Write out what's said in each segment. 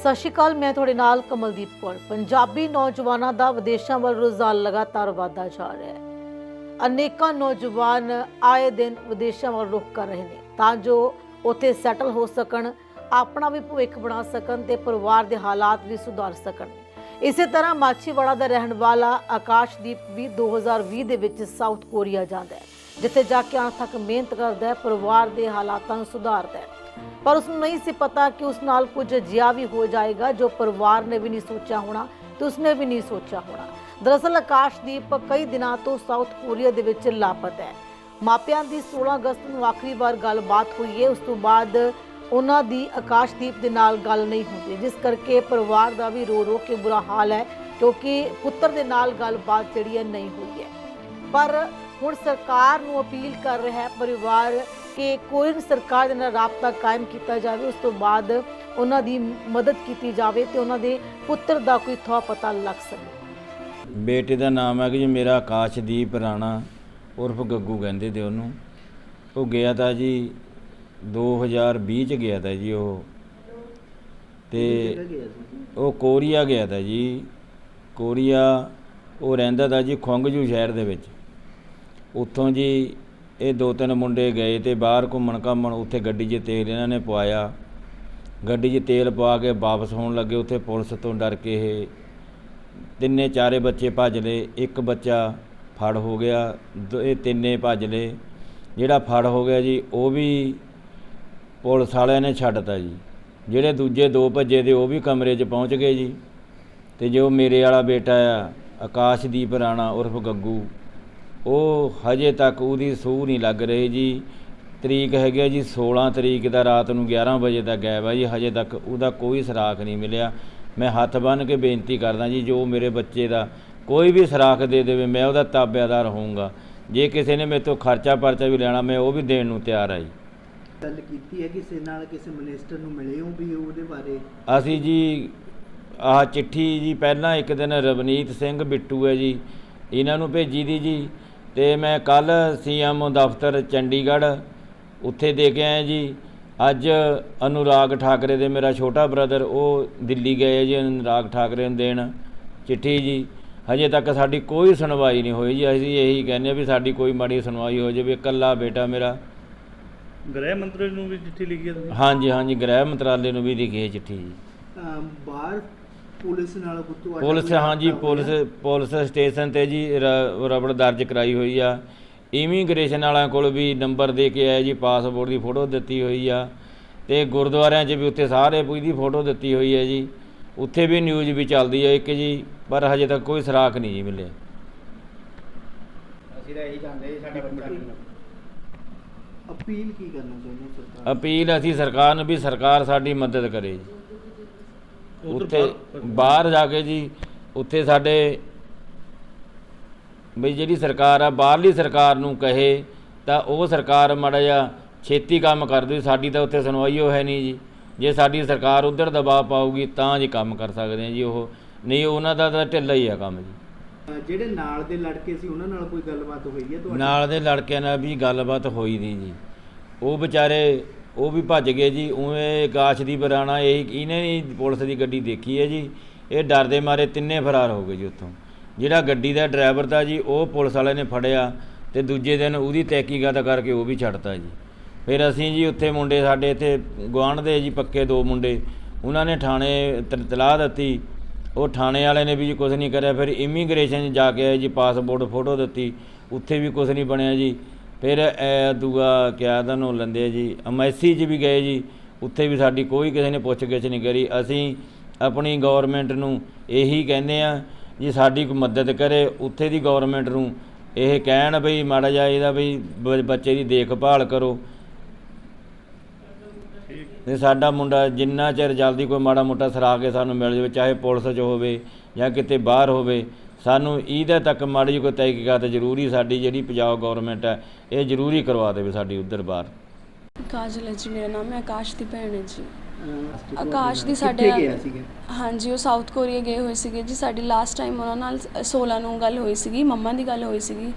ਸਤਿ ਸ਼੍ਰੀ ਅਕਾਲ, ਮੈਂ ਤੁਹਾਡੇ ਨਾਲ ਕਮਲਦੀਪ ਕੌਰ। ਪੰਜਾਬੀ ਨੌਜਵਾਨਾਂ ਦਾ ਵਿਦੇਸ਼ਾਂ ਵੱਲ ਰੁਝਾਨ ਲਗਾਤਾਰ ਵਧਦਾ ਜਾ ਰਿਹਾ ਹੈ। ਅਨੇਕਾਂ ਨੌਜਵਾਨ ਆਏ ਦਿਨ ਵਿਦੇਸ਼ਾਂ ਵੱਲ ਰੁਖ ਕਰ ਰਹੇ ਨੇ ਤਾਂ ਜੋ ਉੱਥੇ ਸੈਟਲ ਹੋ ਸਕਣ, ਆਪਣਾ ਵੀ ਭਵਿੱਖ ਬਣਾ ਸਕਣ ਤੇ ਪਰਿਵਾਰ ਦੇ ਹਾਲਾਤ ਵੀ ਸੁਧਾਰ ਸਕਣ। ਇਸੇ ਤਰ੍ਹਾਂ ਮਾਛੀਵਾੜਾ ਦਾ ਰਹਿਣ ਵਾਲਾ ਆਕਾਸ਼ਦੀਪ ਵੀ 2020 ਦੇ ਵਿੱਚ ਸਾਊਥ ਕੋਰੀਆ ਜਾਂਦਾ ਹੈ, ਜਿੱਥੇ ਜਾ ਕੇ ਅੰਤ ਤੱਕ ਮਿਹਨਤ ਕਰਦਾ ਹੈ, ਪਰਿਵਾਰ ਦੇ ਹਾਲਾਤਾਂ ਨੂੰ ਸੁਧਾਰਦਾ ਹੈ। ਪਰ ਉਸ ਨੂੰ ਨਹੀਂ ਸੀ ਪਤਾ ਕਿ ਉਸ ਨਾਲ ਕੁਝ ਅਜਿਹਾ ਵੀ ਹੋ ਜਾਏਗਾ ਜੋ ਪਰਿਵਾਰ ਨੇ ਵੀ ਨਹੀਂ ਸੋਚਿਆ ਹੋਣਾ ਤੇ ਉਸਨੇ ਵੀ ਨਹੀਂ ਸੋਚਿਆ ਹੋਣਾ। ਦਰਅਸਲ ਆਕਾਸ਼ਦੀਪ ਕਈ ਦਿਨਾਂ ਤੋਂ ਸਾਊਥ ਕੋਰੀਆ ਦੇ ਵਿੱਚ ਲਾਪਤਾ ਹੈ। ਮਾਪਿਆਂ ਦੀ 16 ਅਗਸਤ ਨੂੰ ਆਖਰੀ ਵਾਰ ਗੱਲਬਾਤ ਹੋਈ ਹੈ, ਉਸ ਤੋਂ ਬਾਅਦ ਉਹਨਾਂ ਦੀ ਆਕਾਸ਼ਦੀਪ ਦੇ ਨਾਲ ਗੱਲ ਨਹੀਂ ਹੁੰਦੀ, ਜਿਸ ਕਰਕੇ ਪਰਿਵਾਰ ਦਾ ਵੀ ਰੋ ਰੋ ਕੇ ਬੁਰਾ ਹਾਲ ਹੈ, ਕਿਉਂਕਿ ਪੁੱਤਰ ਦੇ ਨਾਲ ਗੱਲਬਾਤ ਜਿਹੜੀ ਹੈ ਨਹੀਂ ਹੋਈ ਹੈ। ਪਰ ਹੁਣ ਸਰਕਾਰ ਨੂੰ ਅਪੀਲ ਕਰ ਰਿਹਾ ਹੈ, ਪਰਿਵਾਰ ਕਿ ਕੋਈ ਸਰਕਾਰ ਦੇ ਨਾਲ ਰਾਬਤਾ ਕਾਇਮ ਕੀਤਾ ਜਾਵੇ, ਉਸ ਤੋਂ ਬਾਅਦ ਉਹਨਾਂ ਦੀ ਮਦਦ ਕੀਤੀ ਜਾਵੇ ਤੇ ਉਹਨਾਂ ਦੇ ਪੁੱਤਰ ਦਾ ਕੋਈ ਥੋ ਪਤਾ ਲੱਗ ਸਕੇ। ਬੇਟੇ ਦਾ ਨਾਮ ਹੈ ਕਿ ਜੀ ਮੇਰਾ ਆਕਾਸ਼ਦੀਪ ਰਾਣਾ, ਉਰਫ ਗੱਗੂ ਕਹਿੰਦੇ ਤੇ ਉਹਨੂੰ। ਉਹ ਗਿਆ ਤਾਂ ਜੀ 2020 ਚ ਗਿਆ ਤਾਂ ਜੀ ਉਹ। ਤੇ ਉਹ ਕੋਰੀਆ ਗਿਆ ਤਾਂ ਜੀ। ਕੋਰੀਆ, ਉਹ ਰਹਿੰਦਾ ਤਾਂ ਜੀ ਖੁੰਗਜੂ ਸ਼ਹਿਰ ਦੇ ਵਿੱਚ। ਉੱਥੋਂ ਜੀ ਇਹ ਦੋ ਤਿੰਨ ਮੁੰਡੇ ਗਏ ਤੇ ਬਾਹਰ ਘੁੰਮਣ ਘਾਮਣ ਉੱਥੇ ਗੱਡੀ 'ਚ ਤੇਲ ਇਹਨਾਂ ਨੇ ਪਵਾਇਆ। ਗੱਡੀ 'ਚ ਤੇਲ ਪਵਾ ਕੇ ਵਾਪਸ ਹੋਣ ਲੱਗੇ, ਉੱਥੇ ਪੁਲਿਸ ਤੋਂ ਡਰ ਕੇ ਇਹ ਤਿੰਨੇ ਚਾਰੇ ਬੱਚੇ ਭੱਜ ਲਏ। ਇੱਕ ਬੱਚਾ ਫੜ ਹੋ ਗਿਆ, ਦ- ਇਹ ਤਿੰਨੇ ਭੱਜ ਲਏ। ਜਿਹੜਾ ਫੜ ਹੋ ਗਿਆ ਜੀ, ਉਹ ਵੀ ਪੁਲਿਸ ਵਾਲਿਆਂ ਨੇ ਛੱਡਤਾ ਜੀ। ਜਿਹੜੇ ਦੂਜੇ ਦੋ ਭੱਜੇ ਤੇ ਉਹ ਵੀ ਕਮਰੇ 'ਚ ਪਹੁੰਚ ਗਏ ਜੀ। ਤੇ ਜੋ ਮੇਰੇ ਵਾਲਾ ਬੇਟਾ ਆ, ਆਕਾਸ਼ਦੀਪ ਰਾਣਾ ਉਰਫ ਗੱਗੂ ਉਹ ਹਜੇ ਤੱਕ ਉਹਦੀ ਸੂਹ ਨਹੀਂ ਲੱਗ ਰਹੀ ਜੀ। ਤਰੀਕ ਹੈਗੀ ਜੀ 16 ਤਰੀਕ ਦਾ ਰਾਤ ਨੂੰ 11 ਵਜੇ ਤੱਕ ਗਾਇਬ ਆ ਜੀ। ਹਜੇ ਤੱਕ ਉਹਦਾ ਕੋਈ ਸਰਾਖ ਨਹੀਂ ਮਿਲਿਆ। ਮੈਂ ਹੱਥ ਬੰਨ੍ਹ ਕੇ ਬੇਨਤੀ ਕਰਦਾ ਜੀ ਜੋ ਮੇਰੇ ਬੱਚੇ ਦਾ ਕੋਈ ਵੀ ਸਰਾਖ ਦੇ ਦੇਵੇ ਮੈਂ ਉਹਦਾ ਤਾਬਿਆਦਾਰ ਹੋਊਂਗਾ। ਜੇ ਕਿਸੇ ਨੇ ਮੇਰੇ ਤੋਂ ਖਰਚਾ ਪਰਚਾ ਵੀ ਲੈਣਾ ਮੈਂ ਉਹ ਵੀ ਦੇਣ ਨੂੰ ਤਿਆਰ ਆ ਜੀ। ਗੱਲ ਕੀਤੀ ਹੈ ਕਿਸੇ ਨਾਲ ਕਿਸੇ ਮਿਨਿਸਟਰ ਨੂੰ ਮਿਲੇ ਹੋ ਵੀ ਉਹਦੇ ਬਾਰੇ? ਅਸੀਂ ਜੀ ਆਹ ਚਿੱਠੀ ਜੀ ਪਹਿਲਾਂ ਇੱਕ ਦਿਨ ਰਵਨੀਤ ਸਿੰਘ ਬਿੱਟੂ ਹੈ ਜੀ। ਇਹਨਾਂ ਨੂੰ ਭੇਜੀ ਦੀ ਜੀ। ਤੇ ਮੈਂ ਕੱਲ ਸੀਐਮ ਦਫ਼ਤਰ ਚੰਡੀਗੜ੍ਹ ਉੱਥੇ ਦੇ ਕੇ ਆਇਆ ਜੀ। ਅੱਜ ਅਨੁਰਾਗ ਠਾਕਰੇ ਦੇ ਮੇਰਾ ਛੋਟਾ ਬ੍ਰਦਰ ਉਹ ਦਿੱਲੀ ਗਏ ਹੈ ਜੀ ਅਨੁਰਾਗ ਠਾਕਰੇ ਨੂੰ ਦੇਣ ਚਿੱਠੀ ਜੀ। ਹਜੇ ਤੱਕ ਸਾਡੀ ਕੋਈ ਸੁਣਵਾਈ ਨਹੀਂ ਹੋਈ ਜੀ। ਅਸੀਂ ਇਹੀ ਕਹਿੰਦੇ ਹਾਂ ਵੀ ਸਾਡੀ ਕੋਈ ਮਾੜੀ ਸੁਣਵਾਈ ਹੋ ਜਾਵੇ। ਇਕੱਲਾ ਬੇਟਾ ਮੇਰਾ। ਗ੍ਰਹਿ ਮੰਤਰੀ ਨੂੰ ਵੀ ਚਿੱਠੀ ਲਿਖੀ ਹੈ ਤੁਸੀਂ? ਹਾਂਜੀ ਹਾਂਜੀ ਗ੍ਰਹਿ ਮੰਤਰਾਲੇ ਨੂੰ ਵੀ ਲਿਖੀ ਹੈ ਚਿੱਠੀ ਜੀ। ਬਾਹਰ ਪੁਲਿਸ ਨਾਲ ਤੁਹਾਡਾ ਪੁਲਿਸ ਹਾਂਜੀ ਪੁਲਿਸ? ਪੁਲਿਸ ਸਟੇਸ਼ਨ ਤੇ ਜੀ ਰਬੜ ਦਰਜ ਕਰਾਈ ਹੋਈ ਆ। ਇਮੀਗ੍ਰੇਸ਼ਨ ਵਾਲਿਆਂ ਕੋਲ ਵੀ ਨੰਬਰ ਦੇ ਕੇ ਆਏ ਜੀ ਪਾਸਪੋਰਟ ਦੀ ਫੋਟੋ ਦਿੱਤੀ ਹੋਈ ਆ। ਤੇ ਗੁਰਦੁਆਰਿਆਂ 'ਚ ਵੀ ਉੱਥੇ ਸਾਰੇ ਪੁੱਜ ਦੀ ਫੋਟੋ ਦਿੱਤੀ ਹੋਈ ਹੈ ਜੀ। ਉੱਥੇ ਵੀ ਨਿਊਜ਼ ਵੀ ਚੱਲਦੀ ਹੈ ਇੱਕ ਜੀ ਪਰ ਹਜੇ ਤੱਕ ਕੋਈ ਸਰਾਖ ਨਹੀਂ ਜੀ ਮਿਲਿਆ। ਅਸੀਂ ਤਾਂ ਇਹੀ ਚਾਹੁੰਦੇ ਜੀ ਸਾਡਾ ਬੱਚਾ ਅਪੀਲ ਕੀ ਕਰਨਾ ਚਾਹੁੰਦੇ ਹੋ ਸਰਕਾਰ ਅਪੀਲ ਅਸੀਂ ਸਰਕਾਰ ਨੂੰ ਵੀ ਸਰਕਾਰ ਸਾਡੀ ਮਦਦ ਕਰੇ ਜੀ। ਉੱਥੇ ਬਾਹਰ- ਜਾ ਕੇ ਜੀ ਉੱਥੇ ਸਾਡੇ ਬਈ ਜਿਹੜੀ ਸਰਕਾਰ ਆ ਬਾਹਰਲੀ ਸਰਕਾਰ ਨੂੰ ਕਹੇ ਤਾਂ ਉਹ ਸਰਕਾਰ ਮਾੜਾ ਜਿਹਾ ਛੇਤੀ ਕੰਮ ਕਰ ਦੇ ਸਾਡੀ ਤਾਂ ਉੱਥੇ ਸੁਣਵਾਈ ਉਹ ਹੈ ਨਹੀਂ ਜੀ। ਜੇ ਸਾਡੀ ਸਰਕਾਰ ਉਧਰ ਦਬਾਅ ਪਾਊਗੀ ਤਾਂ ਜੀ ਕੰਮ ਕਰ ਸਕਦੇ ਆ ਜੀ ਉਹ। ਨਹੀਂ ਉਹਨਾਂ ਦਾ ਤਾਂ ਢਿੱਲਾ ਹੀ ਆ ਕੰਮ ਜੀ। ਜਿਹੜੇ ਨਾਲ ਦੇ ਲੜਕੇ ਸੀ ਉਹਨਾਂ ਨਾਲ ਕੋਈ ਗੱਲਬਾਤ ਹੋਈ ਹੈ ਤੁਹਾਡੀ? ਨਾਲ ਦੇ ਲੜਕਿਆਂ ਨਾਲ ਵੀ ਗੱਲਬਾਤ ਹੋਈ ਨਹੀਂ ਜੀ। ਉਹ ਵਿਚਾਰੇ ਉਹ ਵੀ ਭੱਜ ਗਏ ਜੀ, ਉਵੇਂ ਆਕਾਸ਼ ਦੀ ਬਰਾਣਾ ਇਹ ਇਹਨੇ ਨਹੀਂ ਪੁਲਿਸ ਦੀ ਗੱਡੀ ਦੇਖੀ ਹੈ ਜੀ। ਇਹ ਡਰਦੇ ਮਾਰੇ ਤਿੰਨੇ ਫਰਾਰ ਹੋ ਗਏ ਜੀ ਉੱਥੋਂ। ਜਿਹੜਾ ਗੱਡੀ ਦਾ ਡਰਾਈਵਰ ਦਾ ਜੀ, ਉਹ ਪੁਲਿਸ ਵਾਲੇ ਨੇ ਫੜਿਆ ਤੇ ਦੂਜੇ ਦਿਨ ਉਹਦੀ ਤਹਿਕੀਕਾਤ ਕਰਕੇ ਉਹ ਵੀ ਛੱਡਤਾ ਜੀ। ਫਿਰ ਅਸੀਂ ਜੀ ਉੱਥੇ ਮੁੰਡੇ ਸਾਡੇ ਇੱਥੇ ਗੁਆਂਢ ਦੇ ਜੀ, ਪੱਕੇ ਦੋ ਮੁੰਡੇ, ਉਹਨਾਂ ਨੇ ਥਾਣੇ ਤਲਾਹ ਦਿੱਤੀ। ਉਹ ਥਾਣੇ ਵਾਲੇ ਨੇ ਵੀ ਜੀ ਕੁਝ ਨਹੀਂ ਕਰਿਆ, ਫਿਰ ਇਮੀਗ੍ਰੇਸ਼ਨ 'ਚ ਜਾ ਕੇ ਆਏ ਜੀ ਪਾਸਪੋਰਟ ਫੋਟੋ ਦਿੱਤੀ। ਉੱਥੇ ਵੀ ਕੁਝ ਨਹੀਂ ਬਣਿਆ ਜੀ। ਫਿਰ ਇਹ ਦੂਆ ਕਿਆ ਦਾ ਨੂੰ ਲੰਦੇ ਜੀ ਅਮੈਸੀ 'ਚ ਵੀ ਗਏ ਜੀ, ਉੱਥੇ ਵੀ ਸਾਡੀ ਕੋਈ ਕਿਸੇ ਨੇ ਪੁੱਛ ਗਿੱਛ ਨਹੀਂ ਕਰੀ। ਅਸੀਂ ਆਪਣੀ ਗਵਰਨਮੈਂਟ ਨੂੰ ਇਹੀ ਕਹਿੰਦੇ ਆ ਜੀ, ਸਾਡੀ ਕੋਈ ਮਦਦ ਕਰੇ, ਉੱਥੇ ਦੀ ਗਵਰਨਮੈਂਟ ਨੂੰ ਇਹ ਕਹਿਣ ਬਈ, ਮਾੜਾ ਜਿਹਾ ਇਹਦਾ ਬਈ ਬੱਚੇ ਦੀ ਦੇਖਭਾਲ ਕਰੋ। ਤੇ ਸਾਡਾ ਮੁੰਡਾ ਜਿੰਨਾ ਚਿਰ ਜਲਦੀ ਕੋਈ ਮਾੜਾ ਮੋਟਾ ਸਰਾ ਕੇ ਸਾਨੂੰ ਮਿਲ ਜਾਵੇ, ਚਾਹੇ ਪੁਲਿਸ 'ਚ ਹੋਵੇ ਜਾਂ ਕਿਤੇ ਬਾਹਰ ਹੋਵੇ ਸਾਨੂੰ ਇਹਦੇ ਤੱਕ ਮਾੜੀ ਜਿਹੀ ਕੋਈ ਤਹਿਕੀਕਾਤ ਜ਼ਰੂਰੀ ਸਾਡੀ ਜਿਹੜੀ ਪੰਜਾਬ ਗਵਰਨਮੈਂਟ ਹੈ ਇਹ ਜ਼ਰੂਰੀ ਕਰਵਾ ਦੇਵੇ ਸਾਡੀ ਉੱਧਰ ਬਾਹਰ। ਕਾਜਲ ਹੈ ਜੀ ਮੇਰਾ ਨਾਮ ਹੈ ਆਕਾਸ਼ ਦੀ ਭੈਣ ਹੈ ਜੀ। ਆਕਾਸ਼ ਦੀ ਕਿੱਥੇ ਸਾਡੇ ਗਿਆ ਸੀਗਾ? ਹਾਂਜੀ ਉਹ ਸਾਊਥ ਕੋਰੀਆ ਗਏ ਹੋਏ ਸੀਗੇ ਜੀ। ਸਾਡੀ ਲਾਸਟ ਟਾਈਮ ਉਹਨਾਂ ਨਾਲ 16 ਨੂੰ ਗੱਲ ਹੋਈ ਸੀਗੀ ਮੰਮਾ ਦੀ ਗੱਲ ਹੋਈ ਸੀਗੀ।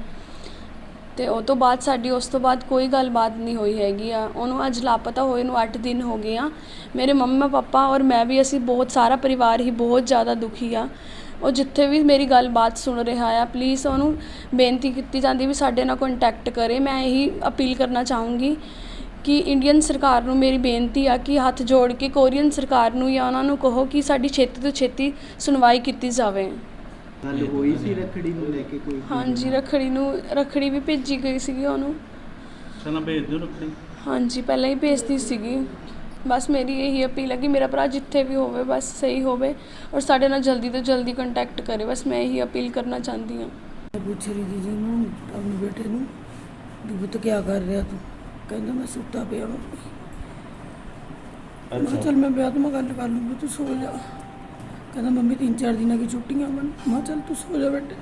ਤੇ ਉਹ ਤੋਂ ਬਾਅਦ ਸਾਡੀ ਉਸ ਤੋਂ ਬਾਅਦ ਕੋਈ ਗੱਲਬਾਤ ਨਹੀਂ ਹੋਈ ਹੈਗੀ ਆ। ਉਹਨੂੰ ਅੱਜ ਲਾਪਤਾ ਹੋਏ ਨੂੰ 8 ਦਿਨ ਹੋ ਗਏ ਆ। ਮੇਰੇ ਮੰਮਾ ਪਾਪਾ ਔਰ ਮੈਂ ਵੀ ਅਸੀਂ ਬਹੁਤ ਸਾਰਾ ਪਰਿਵਾਰ ਹੀ ਬਹੁਤ ਜ਼ਿਆਦਾ ਦੁਖੀ ਆ। ਉਹ ਜਿੱਥੇ ਵੀ ਮੇਰੀ ਗੱਲਬਾਤ ਸੁਣ ਰਿਹਾ ਆ ਪਲੀਜ਼ ਉਹਨੂੰ ਬੇਨਤੀ ਕੀਤੀ ਜਾਂਦੀ ਵੀ ਸਾਡੇ ਨਾਲ ਕੰਟੈਕਟ ਕਰੇ। ਮੈਂ ਇਹੀ ਅਪੀਲ ਕਰਨਾ ਚਾਹੂੰਗੀ ਕਿ ਇੰਡੀਅਨ ਸਰਕਾਰ ਨੂੰ ਮੇਰੀ ਬੇਨਤੀ ਆ ਕਿ ਹੱਥ ਜੋੜ ਕੇ ਕੋਰੀਅਨ ਸਰਕਾਰ ਨੂੰ ਜਾਂ ਉਹਨਾਂ ਨੂੰ ਕਹੋ ਕਿ ਸਾਡੀ ਛੇਤੀ ਤੋਂ ਛੇਤੀ ਸੁਣਵਾਈ ਕੀਤੀ ਜਾਵੇ। ਗੱਲ ਹੋਈ ਸੀ ਰੱਖੜੀ ਨੂੰ ਲੈ ਕੇ ਕੋਈ? ਹਾਂਜੀ ਰਖੜੀ ਨੂੰ ਰਖੜੀ ਵੀ ਭੇਜੀ ਗਈ ਸੀਗੀ ਉਹਨੂੰ। ਸਨਾ ਭੇਜ ਦਿਓ ਰੱਖੜੀ। ਹਾਂਜੀ ਪਹਿਲਾਂ ਹੀ ਭੇਜਦੀ ਸੀਗੀ। ਬਸ ਮੇਰੀ ਇਹੀ ਅਪੀਲ ਹੈ ਕਿ ਮੇਰਾ ਭਰਾ ਜਿੱਥੇ ਵੀ ਹੋਵੇ ਬਸ ਸਹੀ ਹੋਵੇ ਔਰ ਸਾਡੇ ਨਾਲ ਜਲਦੀ ਤੋਂ ਜਲਦੀ ਕੰਟੈਕਟ ਕਰੇ। ਬਸ ਮੈਂ ਇਹੀ ਅਪੀਲ ਕਰਨਾ ਚਾਹੁੰਦੀ ਹਾਂ। ਮੈਂ ਪੁੱਛ ਰਹੀ ਜੀ ਨੂੰ ਆਪਣੇ ਬੇਟੇ ਨੂੰ ਵੀ ਪੁੱਤ ਕੀ ਕਰ ਰਿਹਾ ਤੂੰ? ਕਹਿੰਦਾ ਮੈਂ ਸੁੱਤਾ ਪਿਆ ਹਾਂ ਮੈਂ ਕਿਹਾ ਚੱਲ ਮੈਂ ਵਿਆਹ ਤੋਂ ਮੈਂ ਗੱਲ ਕਰ ਲੂੰਗੀ ਤੂੰ ਸੋ ਜਾ। ਕਹਿੰਦਾ ਮੰਮੀ ਤਿੰਨ ਚਾਰ ਦਿਨਾਂ ਦੀ ਛੁੱਟੀਆਂ ਮਨ ਮੈਂ ਕਿਹਾ ਚੱਲ ਤੂੰ ਸੋ ਜਾ ਬੇਟੇ।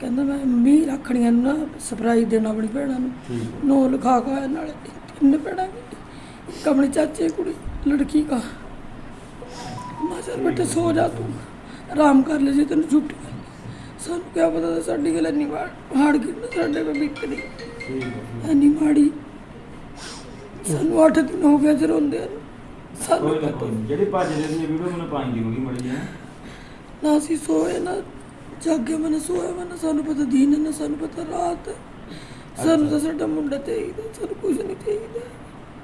ਕਹਿੰਦਾ ਮੈਂ ਮੰਮੀ ਰੱਖੜੀਆਂ ਨੂੰ ਨਾ ਸਰਪ੍ਰਾਈਜ਼ ਦੇਣਾ ਆਪਣੀ ਭੈਣਾਂ ਨੂੰ। ਨੋ ਲਿਖਾ ਕੇ ਨਾਲੇ ਤਿੰਨ ਭੈਣਾਂ ਦੀ ਆਪਣੇ ਚਾਚੇ ਕੁੜੀ ਲੜਕੀ ਕਾ ਮੈਂ ਚੱਲ ਬੇਟੇ ਸੋ ਜਾ ਤੂੰ ਆਰਾਮ ਕਰ ਲੈ ਜੇ ਤੈਨੂੰ ਛੁੱਟੀ ਹੈ। ਸਾਨੂੰ ਕਿਆ ਪਤਾ ਤਾਂ ਸਾਡੀ ਗੱਲ ਇੰਨੀ ਵਾਰ ਹਾੜ ਗਈ ਨਾ ਸਾਡੇ ਕੋਲ ਬੀਤਣੀ ਇੰਨੀ ਮਾੜੀ ਸਾਨੂੰ 8 ਦਿਨ ਹੋ ਗਏ ਜੇ ਰੋਂਦੇ ਨੂੰ ਸਾਨੂੰ ਕੋਈ ਨਾ ਪਤਾ ਕੋਈ। ਜਿਹੜੀ ਦੀ ਵੀਡੀਓ ਮੈਨੂੰ ਪਾਈ ਦਿਓਗੀ ਮੜੀ ਜੀ ਨਾ ਅਸੀਂ ਸੋਏ ਨਾ ਜਾਗੇ ਮਨ ਸੋਏ ਮਨ ਸਾਨੂੰ ਪਤਾ ਦਿਨ ਹੈ ਨਾ ਸਾਨੂੰ ਪਤਾ ਰਾਤ ਹੈ। ਸਾਨੂੰ ਤਾਂ ਸਾਡਾ ਮੁੰਡਾ ਚਾਹੀਦਾ ਸਾਨੂੰ ਕੁਝ ਨਹੀਂ ਚਾਹੀਦਾ